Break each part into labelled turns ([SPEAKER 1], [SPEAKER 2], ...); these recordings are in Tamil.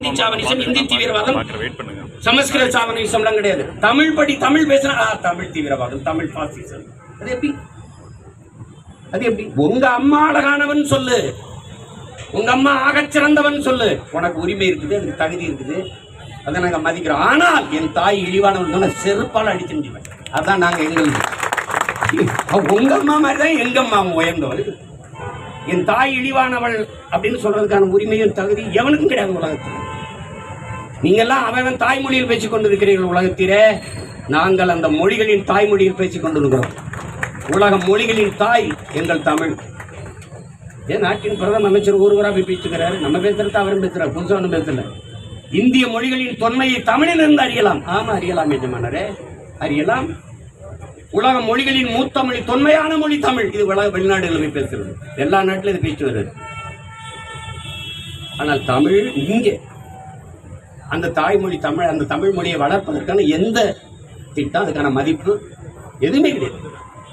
[SPEAKER 1] இந்தி சாவனிசம் இந்தி தீவிரவாதம் சமஸ்கிருத சாவனிசம்லாம் கிடையாது. தமிழ் படி தமிழ் பேசினா தமிழ் தீவிரவாதம் தமிழ் பாசிசம் அது எப்படி? அது எப்படி? உங்க அம்மா அழகானவன் சொல்லு. உங்க அம்மா ஆகச் சிறந்தவன் சொல்லு. உனக்கு உரிமை இருக்குது அதுக்கு தகுதி இருக்குது. அதை நாங்க மதிக்கிறோம். ஆனால் என் தாய் இழிவானவன் செருப்பால் அடிச்சு முடிவேன் அதான் நாங்க எங்களுக்கு. உங்க அம்மா மாதிரி தான் எங்க அம்மா உயர்ந்தவள். என் தாய் இழிவானவள் அப்படின்னு சொல்றதுக்கான உரிமையும் தகுதி எவனுக்கும் கிடையாது உலகத்தில். நீங்கெல்லாம் அவன் தாய்மொழியில் பேசிக் கொண்டிருக்கிறீர்கள் உலகத்திலே. நாங்கள் அந்த மொழிகளின் தாய்மொழியில் பேசிக் கொண்டிருக்கிறோம். உலக மொழிகளின் தாய் எங்கள் தமிழ். ஏன் நாட்டின் பிரதம அமைச்சர் ஒருவராக போய் பேசுகிறாரு? நம்ம பேசுறது அவரும் பேசுறாரு. புதுசாக ஒன்றும் பேசல. இந்திய மொழிகளின் தொன்மையை தமிழில் இருந்து அறியலாம். ஆமாம் அறியலாம் எஜமானரே. அறியலாம். உலக மொழிகளின் மூத்த மொழி தொன்மையான மொழி தமிழ். இது உலக வெளிநாடுகளுமே பேசுகிறது எல்லா நாட்டிலும் இது பேச்சு வருது. ஆனால் தமிழ் இங்கே அந்த தாய்மொழி தமிழ் அந்த தமிழ் மொழியை வளர்ப்பதற்கான எந்த திட்டம் அதுக்கான மதிப்பு எதுவுமே கிடையாது.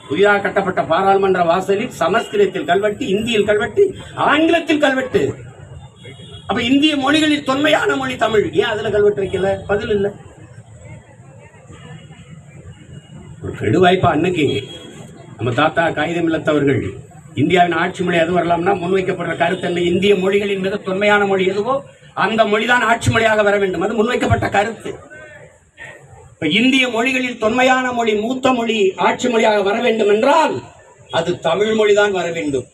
[SPEAKER 1] புதிதாக கட்டப்பட்ட பாராளுமன்ற வாசலில் சமஸ்கிருதத்தில் கல்வெட்டு இந்தியில் கல்வெட்டு ஆங்கிலத்தில் கல்வெட்டு. அப்ப இந்திய மொழிகளில் தொன்மையான மொழி தமிழ். ஏன் அதுல கல்வெட்டு வைக்கல? பதில் இல்லை ஒரு கெடுவாய்ப்பா அன்னைக்கு. நம்ம தாத்தா காகிதம் இல்லத்தவர்கள் இந்தியாவின் ஆட்சி மொழி எது வரலாம்னா முன்வைக்கப்படுற கருத்து என்ன? இந்திய மொழிகளின் மிக தொன்மையான மொழி எதுவோ அந்த மொழிதான் ஆட்சி மொழியாக வர வேண்டும். அது முன்வைக்கப்பட்ட கருத்து. இப்ப இந்திய மொழிகளில் தொன்மையான மொழி மூத்த மொழி ஆட்சி மொழியாக வர வேண்டும் என்றால் அது தமிழ் மொழிதான் வர வேண்டும்.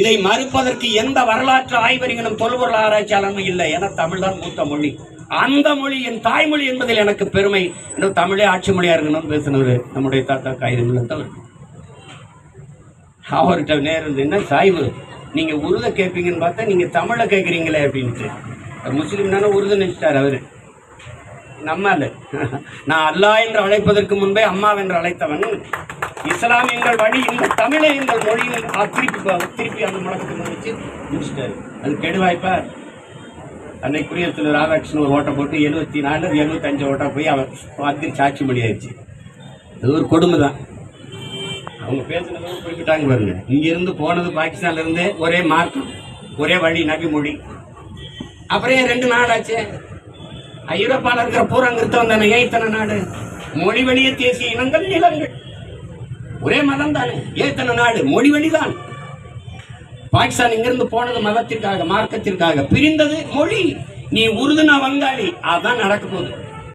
[SPEAKER 1] இதை மறுப்பதற்கு எந்த வரலாற்று ஆய்வறிஞனும் தொல்பொருள் ஆராய்ச்சியாளரும் இல்லை. என தமிழ்தான் மூத்த மொழி. அந்த மொழி என் தாய்மொழி என்பதில் எனக்கு பெருமை. என்று தமிழே ஆட்சி மொழியா இருக்கணும்னு பேசினவர் நம்முடைய தாத்தா காகிதம் தவிர அவர்கிட்ட நேரம் என்ன சாய்வு? நீங்க உருத கேட்பீங்கன்னு பார்த்தா நீங்க தமிழை கேட்குறீங்களே அப்படின்ட்டு. முஸ்லீம் தானே உருது நினைச்சிட்டார் அவரு. நம்ம நான் அல்லாஹ் என்று அழைப்பதற்கு முன்பே அம்மா என்று அழைத்தவன். இஸ்லாம் எங்கள் வழி இந்த தமிழை எங்கள் மொழியில் திருப்பி திருப்பி அந்த முழக்கத்தை வச்சு முடிச்சிட்டாரு. அது கெடுவாய்ப்பா அன்னைக்குரிய திரு ராதாகிருஷ்ணன் ஒரு ஓட்டை போட்டு எழுபத்தி நாலு எழுபத்தஞ்சு ஓட்டை போய் அவர் பார்த்து சாட்சி மொழி அது ஒரு கொடுமை தான். அவங்க பேசுனதும் குறிப்பிட்டாங்க பாருங்க. இங்கிருந்து போனது பாகிஸ்தான்லேருந்து ஒரே மார்க்கம் ஒரே வழி நபி மொழி. அப்புறம் ரெண்டு ரெண்டு ஆச்சு ஐரோப்பாவில் இருக்கிற பூரா அங்கிருத்த வந்தானே ஏன் இத்தனை நாடு? மொழி வழிய தேசிய இனங்கள் நிலங்கள். ஒரே மதம் தானே ஏத்தனை நாடு மொழி வழிதான். பாகிஸ்தான் இங்கிருந்து போனது மதத்திற்காக மார்க்கத்திற்காக. பிரிந்தது மொழி. நீ உருதுனா வங்காளி. அதான் நடக்க போகுது.